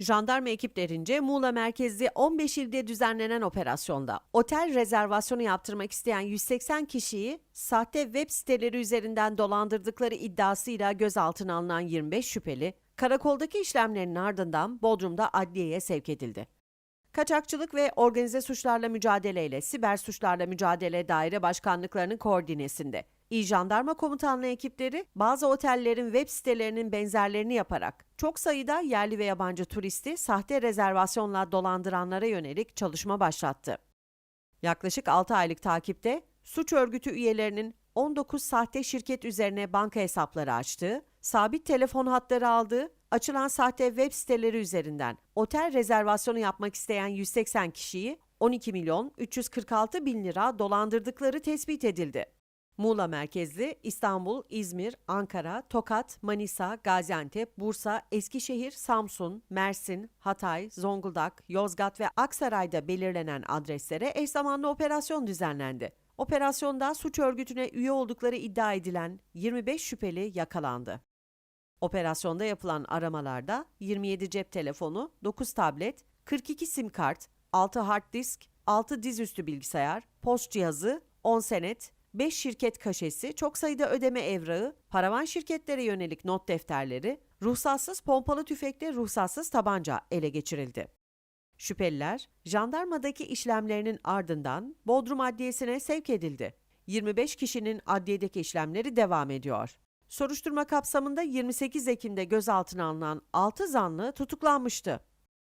Jandarma ekiplerince Muğla merkezli 15 ilde düzenlenen operasyonda otel rezervasyonu yaptırmak isteyen 180 kişiyi sahte web siteleri üzerinden dolandırdıkları iddiasıyla gözaltına alınan 25 şüpheli, karakoldaki işlemlerinin ardından Bodrum'da adliyeye sevk edildi. Kaçakçılık ve Organize Suçlarla Mücadele ile Siber Suçlarla Mücadele Daire Başkanlıklarının koordinesinde İl Jandarma Komutanlığı ekipleri bazı otellerin web sitelerinin benzerlerini yaparak çok sayıda yerli ve yabancı turisti sahte rezervasyonla dolandıranlara yönelik çalışma başlattı. Yaklaşık 6 aylık takipte suç örgütü üyelerinin 19 sahte şirket üzerine banka hesapları açtığı, sabit telefon hatları aldığı, açılan sahte web siteleri üzerinden otel rezervasyonu yapmak isteyen 180 kişiyi 12 milyon 346 bin lira dolandırdıkları tespit edildi. Muğla merkezli İstanbul, İzmir, Ankara, Tokat, Manisa, Gaziantep, Bursa, Eskişehir, Samsun, Mersin, Hatay, Zonguldak, Yozgat ve Aksaray'da belirlenen adreslere eş zamanlı operasyon düzenlendi. Operasyonda suç örgütüne üye oldukları iddia edilen 25 şüpheli yakalandı. Operasyonda yapılan aramalarda 27 cep telefonu, 9 tablet, 42 sim kart, 6 hard disk, 6 dizüstü bilgisayar, post cihazı, 10 senet, 5 şirket kaşesi, çok sayıda ödeme evrağı, paravan şirketlere yönelik not defterleri, ruhsatsız pompalı tüfekle ruhsatsız tabanca ele geçirildi. Şüpheliler, jandarmadaki işlemlerinin ardından Bodrum Adliyesi'ne sevk edildi. 25 kişinin adliyedeki işlemleri devam ediyor. Soruşturma kapsamında 28 Ekim'de gözaltına alınan 6 zanlı tutuklanmıştı.